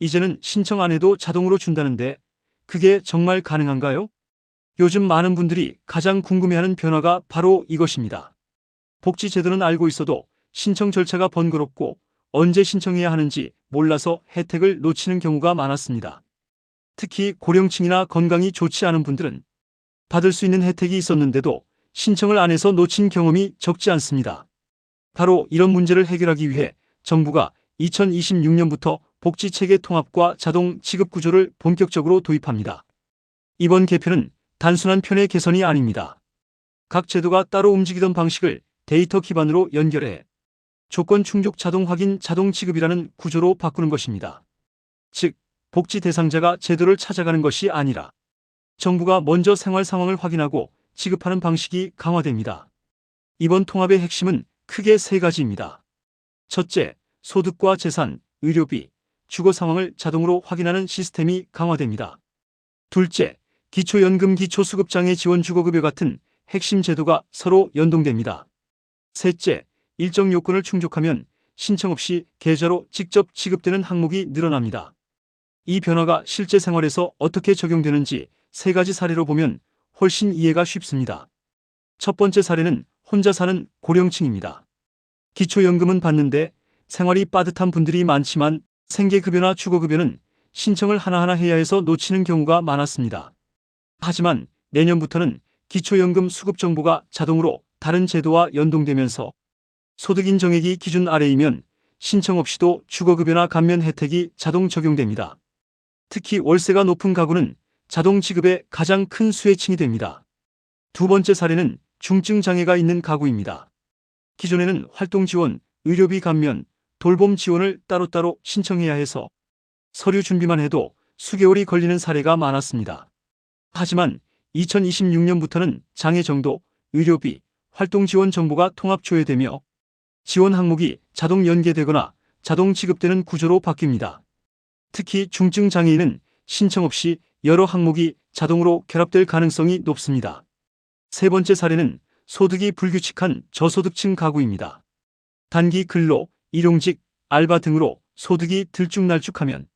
이제는 신청 안 해도 자동으로 준다는데 그게 정말 가능한가요? 요즘 많은 분들이 가장 궁금해하는 변화가 바로 이것입니다. 복지 제도는 알고 있어도 신청 절차가 번거롭고 언제 신청해야 하는지 몰라서 혜택을 놓치는 경우가 많았습니다. 특히 고령층이나 건강이 좋지 않은 분들은 받을 수 있는 혜택이 있었는데도 신청을 안 해서 놓친 경험이 적지 않습니다. 바로 이런 문제를 해결하기 위해 정부가 2026년부터 복지체계 통합과 자동 지급 구조를 본격적으로 도입합니다. 이번 개편은 단순한 편의 개선이 아닙니다. 각 제도가 따로 움직이던 방식을 데이터 기반으로 연결해 조건 충족 자동 확인 자동 지급이라는 구조로 바꾸는 것입니다. 즉, 복지 대상자가 제도를 찾아가는 것이 아니라 정부가 먼저 생활 상황을 확인하고 지급하는 방식이 강화됩니다. 이번 통합의 핵심은 크게 세 가지입니다. 첫째, 소득과 재산, 의료비, 주거 상황을 자동으로 확인하는 시스템이 강화됩니다. 둘째, 기초연금 기초수급장애 지원 주거급여 같은 핵심 제도가 서로 연동됩니다. 셋째, 일정 요건을 충족하면 신청 없이 계좌로 직접 지급되는 항목이 늘어납니다. 이 변화가 실제 생활에서 어떻게 적용되는지 세 가지 사례로 보면 훨씬 이해가 쉽습니다. 첫 번째 사례는 혼자 사는 고령층입니다. 기초연금은 받는데 생활이 빠듯한 분들이 많지만 생계급여나 주거급여는 신청을 하나하나 해야 해서 놓치는 경우가 많았습니다. 하지만 내년부터는 기초연금 수급 정보가 자동으로 다른 제도와 연동되면서 소득 인정액이 기준 아래이면 신청 없이도 주거급여나 감면 혜택이 자동 적용됩니다. 특히 월세가 높은 가구는 자동 지급의 가장 큰 수혜층이 됩니다. 두 번째 사례는 중증 장애가 있는 가구입니다. 기존에는 활동 지원, 의료비 감면, 돌봄 지원을 따로따로 신청해야 해서 서류 준비만 해도 수개월이 걸리는 사례가 많았습니다. 하지만 2026년부터는 장애 정도, 의료비, 활동 지원 정보가 통합 조회되며 지원 항목이 자동 연계되거나 자동 지급되는 구조로 바뀝니다. 특히 중증 장애인은 신청 없이 여러 항목이 자동으로 결합될 가능성이 높습니다. 세 번째 사례는 소득이 불규칙한 저소득층 가구입니다. 단기 근로, 일용직, 알바 등으로 소득이 들쭉날쭉하면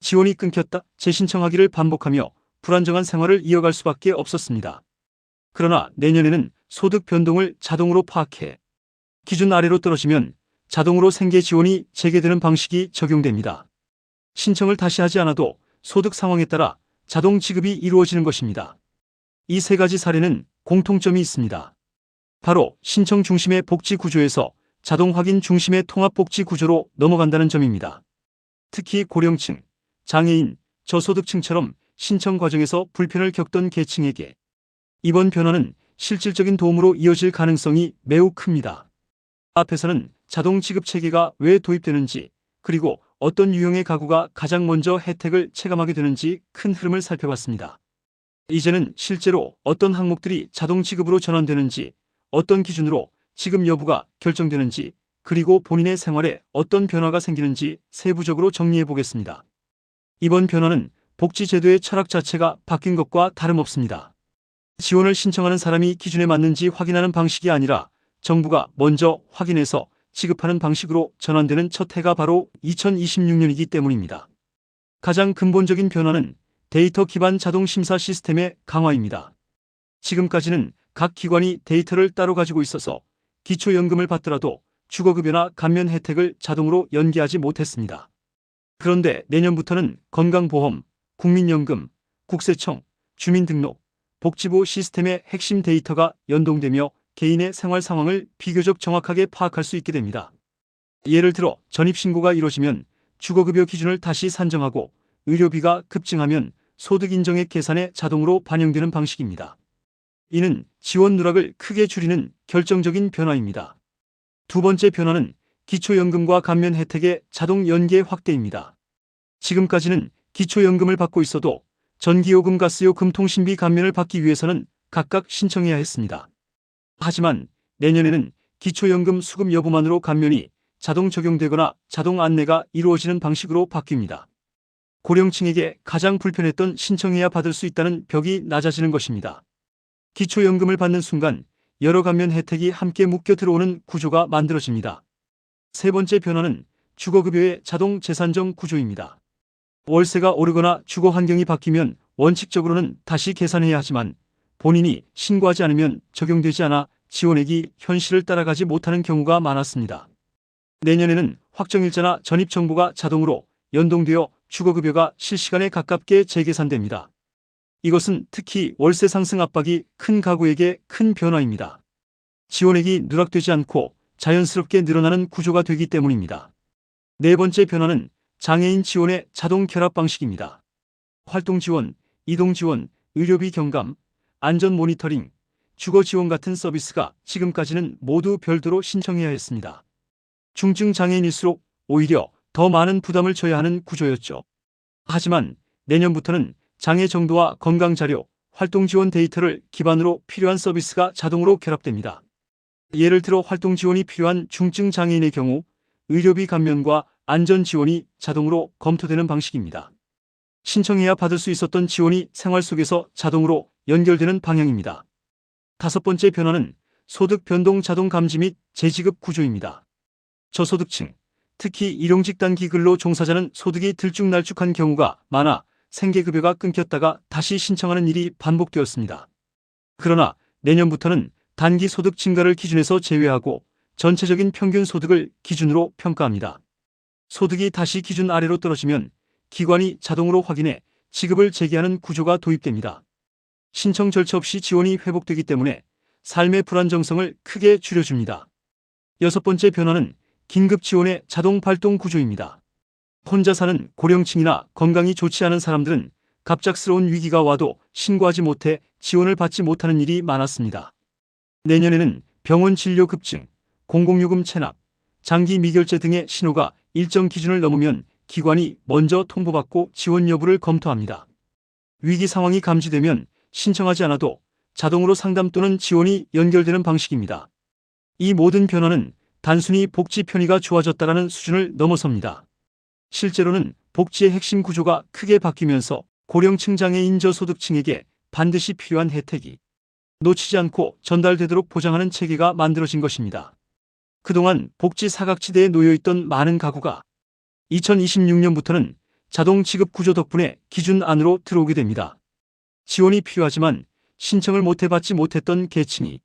지원이 끊겼다 재신청하기를 반복하며 불안정한 생활을 이어갈 수밖에 없었습니다. 그러나 내년에는 소득 변동을 자동으로 파악해 기준 아래로 떨어지면 자동으로 생계 지원이 재개되는 방식이 적용됩니다. 신청을 다시 하지 않아도 소득 상황에 따라 자동 지급이 이루어지는 것입니다. 이 세 가지 사례는 공통점이 있습니다. 바로 신청 중심의 복지 구조에서 자동 확인 중심의 통합 복지 구조로 넘어간다는 점입니다. 특히 고령층, 장애인, 저소득층처럼 신청 과정에서 불편을 겪던 계층에게 이번 변화는 실질적인 도움으로 이어질 가능성이 매우 큽니다. 앞에서는 자동 지급 체계가 왜 도입되는지 그리고 어떤 유형의 가구가 가장 먼저 혜택을 체감하게 되는지 큰 흐름을 살펴봤습니다. 이제는 실제로 어떤 항목들이 자동 지급으로 전환되는지, 어떤 기준으로 지급 여부가 결정되는지, 그리고 본인의 생활에 어떤 변화가 생기는지 세부적으로 정리해 보겠습니다. 이번 변화는 복지제도의 철학 자체가 바뀐 것과 다름없습니다. 지원을 신청하는 사람이 기준에 맞는지 확인하는 방식이 아니라 정부가 먼저 확인해서 지급하는 방식으로 전환되는 첫 해가 바로 2026년이기 때문입니다. 가장 근본적인 변화는 데이터 기반 자동 심사 시스템의 강화입니다. 지금까지는 각 기관이 데이터를 따로 가지고 있어서 기초연금을 받더라도 주거급여나 감면 혜택을 자동으로 연계하지 못했습니다. 그런데 내년부터는 건강보험, 국민연금, 국세청, 주민등록, 복지부 시스템의 핵심 데이터가 연동되며 개인의 생활 상황을 비교적 정확하게 파악할 수 있게 됩니다. 예를 들어 전입신고가 이루어지면 주거급여 기준을 다시 산정하고 의료비가 급증하면 소득 인정액 계산에 자동으로 반영되는 방식입니다. 이는 지원 누락을 크게 줄이는 결정적인 변화입니다. 두 번째 변화는 기초연금과 감면 혜택의 자동 연계 확대입니다. 지금까지는 기초연금을 받고 있어도 전기요금, 가스요금, 통신비 감면을 받기 위해서는 각각 신청해야 했습니다. 하지만 내년에는 기초연금 수급 여부만으로 감면이 자동 적용되거나 자동 안내가 이루어지는 방식으로 바뀝니다. 고령층에게 가장 불편했던 신청해야 받을 수 있다는 벽이 낮아지는 것입니다. 기초연금을 받는 순간 여러 감면 혜택이 함께 묶여 들어오는 구조가 만들어집니다. 세 번째 변화는 주거급여의 자동 재산정 구조입니다. 월세가 오르거나 주거 환경이 바뀌면 원칙적으로는 다시 계산해야 하지만 본인이 신고하지 않으면 적용되지 않아 지원액이 현실을 따라가지 못하는 경우가 많았습니다. 내년에는 확정일자나 전입정보가 자동으로 연동되어 주거급여가 실시간에 가깝게 재계산됩니다. 이것은 특히 월세 상승 압박이 큰 가구에게 큰 변화입니다. 지원액이 누락되지 않고 자연스럽게 늘어나는 구조가 되기 때문입니다. 네 번째 변화는 장애인 지원의 자동 결합 방식입니다. 활동 지원, 이동 지원, 의료비 경감, 안전 모니터링, 주거 지원 같은 서비스가 지금까지는 모두 별도로 신청해야 했습니다. 중증 장애인일수록 오히려 더 많은 부담을 져야 하는 구조였죠. 하지만 내년부터는 장애 정도와 건강 자료, 활동 지원 데이터를 기반으로 필요한 서비스가 자동으로 결합됩니다. 예를 들어 활동 지원이 필요한 중증 장애인의 경우 의료비 감면과 안전 지원이 자동으로 검토되는 방식입니다. 신청해야 받을 수 있었던 지원이 생활 속에서 자동으로 연결되는 방향입니다. 다섯 번째 변화는 소득 변동 자동 감지 및 재지급 구조입니다. 저소득층, 특히 일용직 단기 근로 종사자는 소득이 들쭉날쭉한 경우가 많아 생계급여가 끊겼다가 다시 신청하는 일이 반복되었습니다. 그러나 내년부터는 단기 소득 증가를 기준에서 제외하고 전체적인 평균 소득을 기준으로 평가합니다. 소득이 다시 기준 아래로 떨어지면 기관이 자동으로 확인해 지급을 재개하는 구조가 도입됩니다. 신청 절차 없이 지원이 회복되기 때문에 삶의 불안정성을 크게 줄여줍니다. 여섯 번째 변화는 긴급 지원의 자동 발동 구조입니다. 혼자 사는 고령층이나 건강이 좋지 않은 사람들은 갑작스러운 위기가 와도 신고하지 못해 지원을 받지 못하는 일이 많았습니다. 내년에는 병원 진료 급증, 공공요금 체납, 장기 미결제 등의 신호가 일정 기준을 넘으면 기관이 먼저 통보받고 지원 여부를 검토합니다. 위기 상황이 감지되면 신청하지 않아도 자동으로 상담 또는 지원이 연결되는 방식입니다. 이 모든 변화는 단순히 복지 편의가 좋아졌다라는 수준을 넘어섭니다. 실제로는 복지의 핵심 구조가 크게 바뀌면서 고령층 장애인 저소득층에게 반드시 필요한 혜택이 놓치지 않고 전달되도록 보장하는 체계가 만들어진 것입니다. 그동안 복지 사각지대에 놓여있던 많은 가구가 2026년부터는 자동 지급 구조 덕분에 기준 안으로 들어오게 됩니다. 지원이 필요하지만 신청을 못해받지 못했던 계층이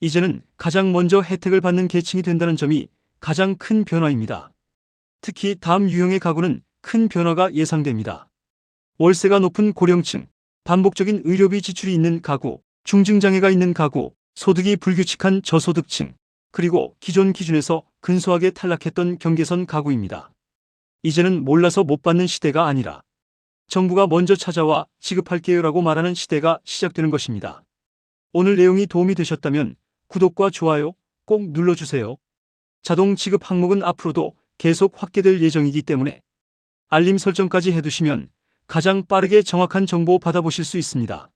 이제는 가장 먼저 혜택을 받는 계층이 된다는 점이 가장 큰 변화입니다. 특히 다음 유형의 가구는 큰 변화가 예상됩니다. 월세가 높은 고령층, 반복적인 의료비 지출이 있는 가구, 중증장애가 있는 가구, 소득이 불규칙한 저소득층, 그리고 기존 기준에서 근소하게 탈락했던 경계선 가구입니다. 이제는 몰라서 못 받는 시대가 아니라 정부가 먼저 찾아와 지급할게요 라고 말하는 시대가 시작되는 것입니다. 오늘 내용이 도움이 되셨다면 구독과 좋아요 꼭 눌러주세요. 자동 지급 항목은 앞으로도 계속 확대될 예정이기 때문에 알림 설정까지 해두시면 가장 빠르게 정확한 정보 받아보실 수 있습니다.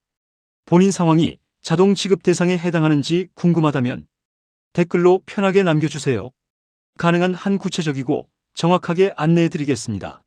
본인 상황이 자동 지급 대상에 해당하는지 궁금하다면 댓글로 편하게 남겨주세요. 가능한 한 구체적이고 정확하게 안내해 드리겠습니다.